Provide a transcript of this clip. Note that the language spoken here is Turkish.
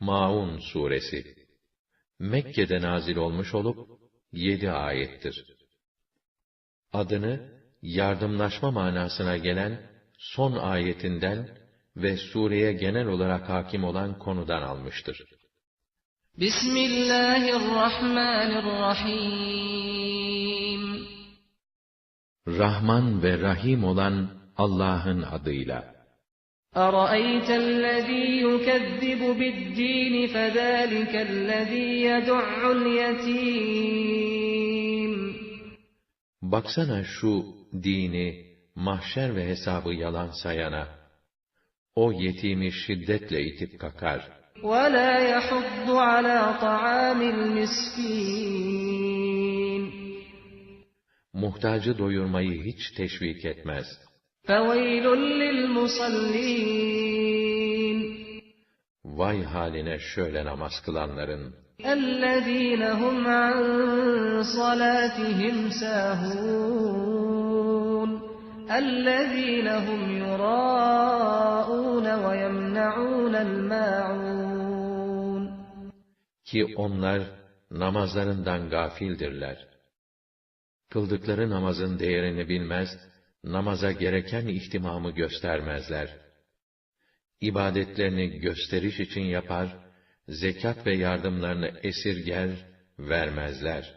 Maun suresi Mekke'de nazil olmuş olup yedi ayettir. Adını yardımlaşma manasına gelen son ayetinden ve sureye genel olarak hakim olan konudan almıştır. Bismillahirrahmanirrahim. Rahman ve Rahim olan Allah'ın adıyla. أَرَأَيْتَ الَّذ۪ي يُكَذِّبُ بِالدِّينِ فَذَٰلِكَ الَّذ۪ي يَدُعُّ الْيَت۪يمِ Baksana şu dini, mahşer ve hesabı yalan sayana. O yetimi şiddetle itip kakar. وَلَا يَحُضُّ عَلَى طَعَامِ الْمِسْكِينِ Muhtacı doyurmayı hiç teşvik etmez. فَوَيْلٌ لِلْمُصَلِّينَ Vay haline şöyle namaz kılanların. الَّذ۪ينَ هُمْ عَنْ صَلَاتِهِمْ سَاهُونَ الَّذ۪ينَ هُمْ يُرَاءُونَ وَيَمْنَعُونَ الْمَاعُونَ Ki onlar namazlarından gafildirler. Kıldıkları namazın değerini bilmez, namaza gereken ihtimamı göstermezler. İbadetlerini gösteriş için yapar, zekat ve yardımlarını esirger, vermezler.